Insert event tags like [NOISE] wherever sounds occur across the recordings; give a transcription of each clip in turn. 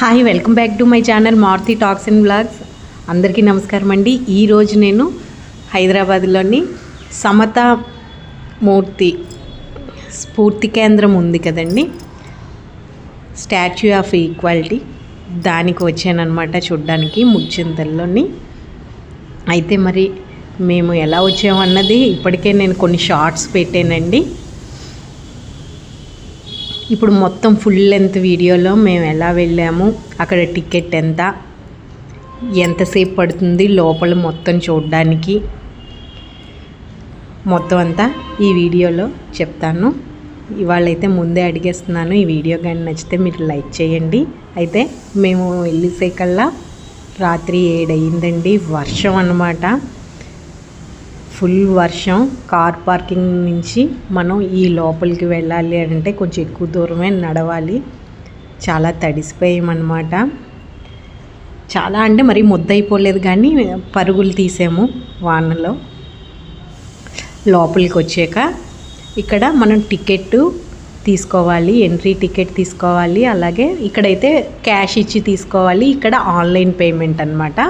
Hi welcome back to my channel Maruti talks and blogs అందరికీ నమస్కారం అండి. ఈరోజు నేను హైదరాబాద్లోని సమత మూర్తి స్ఫూర్తి కేంద్రం ఉంది కదండి. స్టాచ్యూ ఆఫ్ ఈక్వాలిటీ దానికి వచ్చానమాట చూడ్డానికి ముచ్చింతల్లోని. అయితే మరి మేము ఎలా వచ్చామన్నది ఇప్పటికే నేను కొన్ని షార్ట్స్ పెట్టానండి. ఇప్పుడు మొత్తం ఫుల్ లెంత్ వీడియోలో మేము ఎలా వెళ్ళాము అక్కడ టికెట్ ఎంత ఎంతసేపు పడుతుంది లోపల మొత్తం చూడడానికి. మొత్తం అంతా ఈ వీడియోలో చెప్తాను. ఇవాళైతే ముందే అడిగేస్తున్నాను ఈ వీడియో కానీ నచ్చితే మీరు లైక్ చేయండి. అయితే మేము వెళ్ళేసేకల్లా రాత్రి ఏడయిందండి వర్షం అన్నమాట. ఫుల్ వర్షం కార్ పార్కింగ్ నుంచి మనం ఈ లోపలికి వెళ్ళాలి అంటే కొంచెం ఎక్కువ దూరమే నడవాలి. చాలా తడిసిపోయామన్నమాట. చాలా అంటే మరి ముద్దైపోలేదు కానీ పరుగులు తీసాము వానలో. లోపలికి వచ్చాక ఇక్కడ మనం టికెట్ తీసుకోవాలి ఎంట్రీ టికెట్ తీసుకోవాలి అలాగే ఇక్కడైతే క్యాష్ ఇచ్చి తీసుకోవాలి ఇక్కడ ఆన్లైన్ పేమెంట్ అనమాట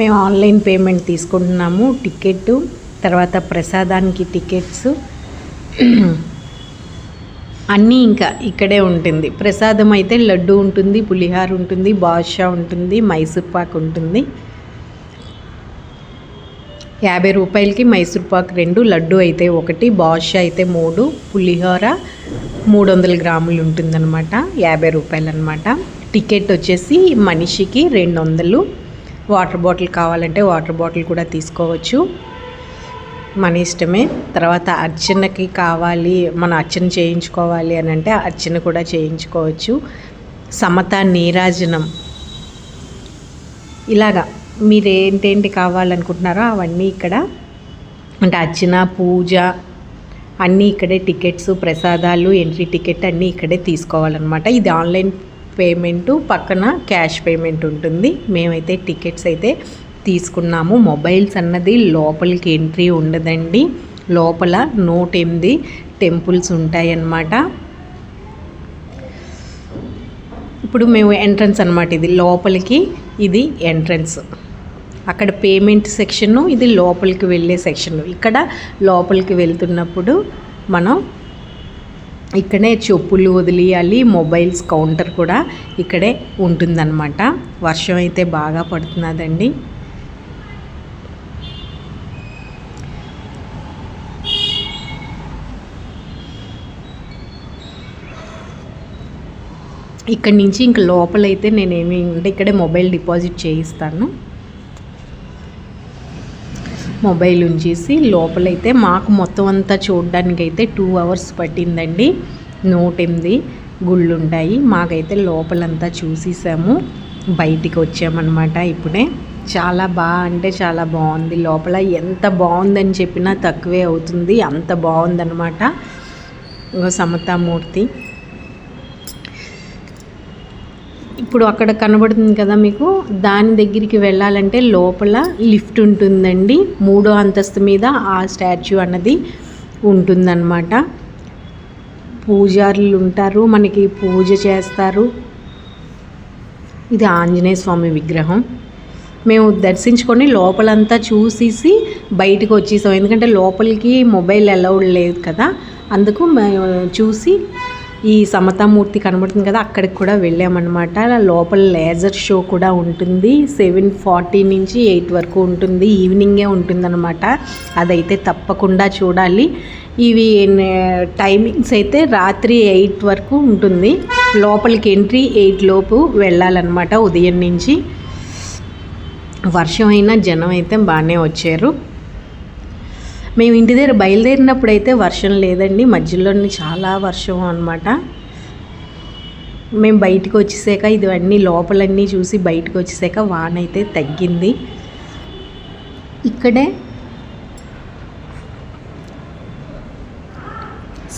మేము ఆన్లైన్ పేమెంట్ తీసుకుంటున్నాము టికెట్ తర్వాత ప్రసాదానికి టికెట్స్. అన్నీ ఇంకా ఇక్కడే ఉంటుంది. ప్రసాదం అయితే లడ్డు ఉంటుంది పులిహార ఉంటుంది బాదుషా ఉంటుంది మైసూర్ పాక్ ఉంటుంది. యాభై రూపాయలకి మైసూర్పాక్ రెండు లడ్డు అయితే ఒకటి బాదుషా అయితే మూడు పులిహోర మూడు వందల గ్రాములు ఉంటుందన్నమాట యాభై రూపాయలు అనమాట టికెట్ వచ్చేసి మనిషికి రెండు వందలు వాటర్ బాటిల్ కావాలంటే వాటర్ బాటిల్ కూడా తీసుకోవచ్చు. మన ఇష్టమే. తర్వాత అర్చనకి కావాలి మన అర్చన చేయించుకోవాలి అని అంటే అర్చన కూడా చేయించుకోవచ్చు. సమత నీరాజనం. ఇలాగా మీరు ఏంటేంటి కావాలనుకుంటున్నారో అవన్నీ ఇక్కడ. అంటే అర్చన పూజ అన్నీ ఇక్కడే టికెట్స్ ప్రసాదాలు ఎంట్రీ టికెట్ అన్నీ ఇక్కడే తీసుకోవాలన్నమాట. ఇది ఆన్లైన్ పేమెంట్ పక్కన క్యాష్ పేమెంట్ ఉంటుంది. మేమైతే టికెట్స్ అయితే తీసుకున్నాము. మొబైల్స్ అన్నది లోపలికి ఎంట్రీ ఉండదండి. లోపల నూట ఎనిమిది టెంపుల్స్ ఉంటాయన్నమాట. ఇప్పుడు మేము ఎంట్రన్స్ అనమాట ఇది లోపలికి ఇది ఎంట్రన్స్. అక్కడ పేమెంట్ సెక్షను ఇది లోపలికి వెళ్ళే సెక్షన్. ఇక్కడ లోపలికి వెళ్తున్నప్పుడు మనం ఇక్కడే చెప్పులు వదిలేయాలి మొబైల్స్ కౌంటర్ కూడా ఇక్కడే ఉంటుందన్నమాట. వర్షం అయితే బాగా పడుతున్నదండి. ఇక్కడి నుంచి ఇంక లోపలైతే నేనేమి అంటే ఇక్కడే మొబైల్ డిపాజిట్ చేయిస్తాను. మొబైల్ ఉంచేసి లోపలైతే మాకు మొత్తం అంతా చూడడానికి అయితే టూ అవర్స్ పట్టిందండి. నూట ఎనిమిది గుళ్ళు ఉంటాయి మాకైతే లోపలంతా చూసేసాము. బయటికి వచ్చామన్నమాట ఇప్పుడే. చాలా బాగా అంటే చాలా బాగుంది. లోపల ఎంత బాగుందని చెప్పినా తక్కువే అవుతుంది. అంత బాగుందన్నమాట. సమతామూర్తి. ఇప్పుడు అక్కడ కనబడుతుంది కదా మీకు. దాని దగ్గరికి వెళ్ళాలంటే లోపల లిఫ్ట్ ఉంటుందండి. మూడో అంతస్తు మీద ఆ స్టాచ్యూ అన్నది ఉంటుందన్నమాట. పూజారులు ఉంటారు మనకి పూజ చేస్తారు. ఇది ఆంజనేయ స్వామి విగ్రహం. మేము దర్శించుకొని లోపలంతా చూసేసి బయటకు వచ్చేసాం. ఎందుకంటే లోపలికి మొబైల్ అలౌడ్ లేదు కదా. అందుకు మేము చూసి ఈ సమతామూర్తి కనబడుతుంది కదా అక్కడికి కూడా వెళ్ళామన్నమాట. లోపల లేజర్ షో కూడా ఉంటుంది. సెవెన్ ఫార్టీ నుంచి ఎయిట్ వరకు ఉంటుంది. ఈవినింగే ఉంటుందన్నమాట. అదైతే తప్పకుండా చూడాలి. ఇవి టైమింగ్స్ అయితే రాత్రి ఎయిట్ వరకు ఉంటుంది. లోపలికి ఎంట్రీ ఎయిట్ లోపు వెళ్ళాలన్నమాట ఉదయం నుంచి. వర్షం అయినా జనం అయితే బాగానే వచ్చారు. మేము ఇంటి దగ్గర బయలుదేరినప్పుడు అయితే వర్షం లేదండి. మధ్యలోనే చాలా వర్షం అనమాట మేము బయటకు వచ్చేసాక ఇవన్నీ లోపలన్నీ చూసి బయటకు వచ్చేసాక వాన అయితే తగ్గింది. ఇక్కడే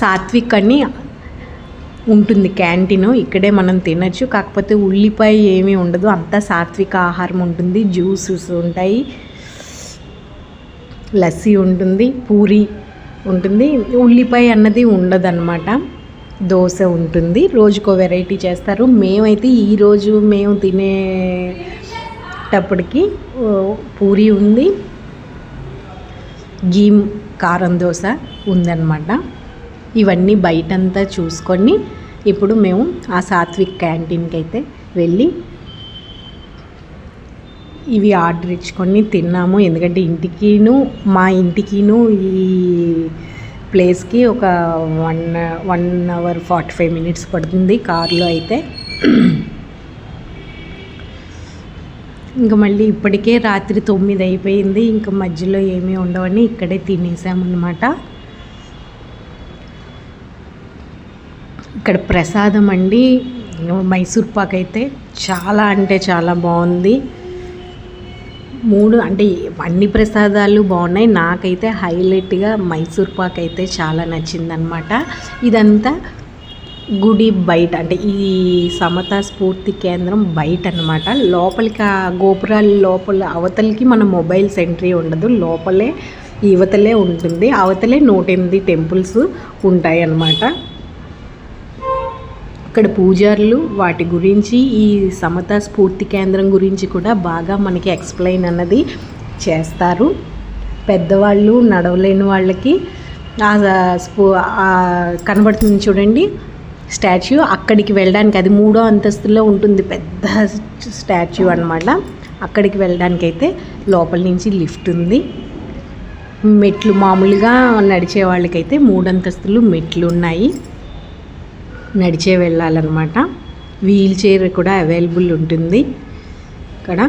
సాత్విక్ అని ఉంటుంది క్యాంటీన్. ఇక్కడే మనం తినచ్చు. కాకపోతే ఉల్లిపాయ ఏమీ ఉండదు. అంతా సాత్విక ఆహారం ఉంటుంది. జ్యూసెస్ ఉంటాయి. లస్సీ ఉంటుంది పూరి ఉంటుంది. ఉల్లిపాయ అన్నది ఉండదన్నమాట. దోశ ఉంటుంది. రోజుకో వెరైటీ చేస్తారు. మేమైతే ఈరోజు మేము తినేటప్పటికి పూరి ఉంది. గీమ్ కారం దోశ ఉందన్నమాట. ఇవన్నీ బయటంతా చూసుకొని ఇప్పుడు మేము ఆ సాత్విక్ క్యాంటీన్కి అయితే వెళ్ళి ఇవి ఆర్డర్ ఇచ్చుకొని తిన్నాము. ఎందుకంటే ఇంటికిను మా ఇంటికిను ఈ ప్లేస్కి ఒక one one hour forty five minutes పడుతుంది కార్లో అయితే. ఇంకా మళ్ళీ ఇప్పటికే రాత్రి తొమ్మిది అయిపోయింది. ఇంకా మధ్యలో ఏమీ ఉండవని ఇక్కడే తినేసామన్నమాట. ఇక్కడ ప్రసాదం అండి. మైసూర్ పాక్ అయితే చాలా అంటే చాలా బాగుంది. మూడు అంటే అన్ని ప్రసాదాలు బాగున్నాయి. నాకైతే హైలైట్గా మైసూర్ పాక్ అయితే చాలా నచ్చిందనమాట ఇదంతా గుడి బయట అంటే ఈ సమత స్ఫూర్తి కేంద్రం బయట అనమాట లోపలికి ఆ గోపురాల లోపల అవతలకి మన మొబైల్స్ ఎంట్రీ ఉండదు. లోపలే యువతలే ఉంటుంది. అవతలే నూట ఎనిమిది టెంపుల్స్ ఉంటాయి అన్నమాట ఇక్కడ పూజారులు వాటి గురించి ఈ సమత స్ఫూర్తి కేంద్రం గురించి కూడా బాగా మనకి ఎక్స్ప్లెయిన్ అన్నది చేస్తారు. పెద్దవాళ్ళు నడవలేని వాళ్ళకి స్పూ కనబడుతుంది చూడండి. స్టాచ్యూ అక్కడికి వెళ్ళడానికి అది మూడో అంతస్తులో ఉంటుంది పెద్ద స్టాచ్యూ అన్నమాట. అక్కడికి వెళ్ళడానికి అయితే లోపల నుంచి లిఫ్ట్ ఉంది. మెట్లు మామూలుగా నడిచే వాళ్ళకైతే మూడు అంతస్తులు మెట్లు ఉన్నాయి. నడిచే వెళ్ళాలన్నమాట. వీల్ చైర్ కూడా అవైలబుల్ ఉంటుంది. ఇక్కడ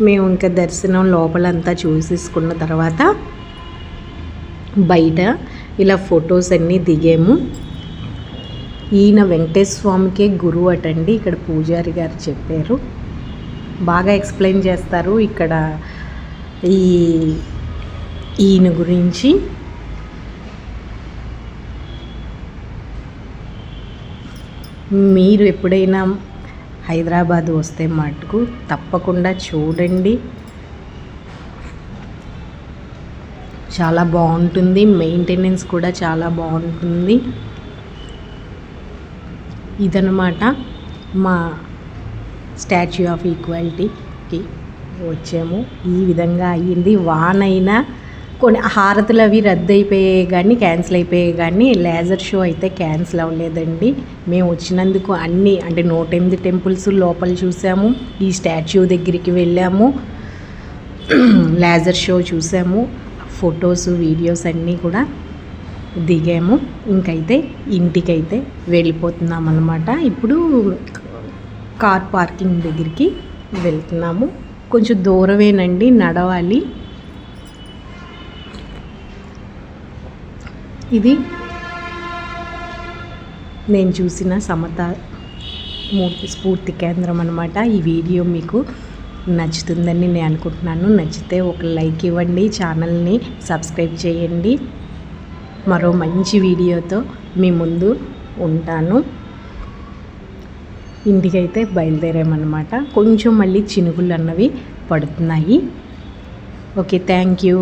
మేము ఇంకా దర్శనం లోపలంతా చూసేసుకున్న తర్వాత బయట ఇలా ఫొటోస్ అన్నీ దిగాము. ఈయన వెంకటేశ్వర స్వామికే గురువు అటండి ఇక్కడ పూజారి గారు చెప్పారు. బాగా ఎక్స్ప్లెయిన్ చేస్తారు. ఇక్కడ ఈ ఈయన గురించి మీరు ఎప్పుడైనా హైదరాబాద్ వస్తే మటుకు తప్పకుండా చూడండి. చాలా బాగుంటుంది. మెయింటెనెన్స్ కూడా చాలా బాగుంటుంది. ఇదనమాట మా స్టాచ్యూ ఆఫ్ ఈక్వాలిటీకి వచ్చాము. ఈ విధంగా అయ్యింది. వానైనా కొన్ని హారతులు అవి రద్దు అయిపోయాయి కానీ క్యాన్సిల్ అయిపోయాయి కానీ లేజర్ షో అయితే క్యాన్సిల్ అవ్వలేదండి. మేము వచ్చినందుకు అన్నీ అంటే నూట ఎనిమిది టెంపుల్స్ లోపల చూసాము ఈ స్టాచ్యూ దగ్గరికి వెళ్ళాము [CLEARS THROAT] లేజర్ షో చూసాము ఫొటోస్ వీడియోస్ అన్నీ కూడా దిగాము. ఇంకైతే ఇంటికైతే వెళ్ళిపోతున్నాం అనమాట ఇప్పుడు కార్ పార్కింగ్ దగ్గరికి వెళ్తున్నాము. కొంచెం దూరమేనండి నడవాలి. ఇది నేను చూసిన సమత మూర్తి స్ఫూర్తి కేంద్రం అనమాట ఈ వీడియో మీకు నచ్చుతుందని నేను అనుకుంటున్నాను. నచ్చితే ఒక లైక్ ఇవ్వండి ఛానల్ని సబ్స్క్రైబ్ చేయండి. మరో మంచి వీడియోతో మీ ముందు ఉంటాను. ఇంటికైతే బయలుదేరామన్నమాట. కొంచెం మళ్ళీ చినుకులు అన్నవి పడుతున్నాయి. Okay thank you.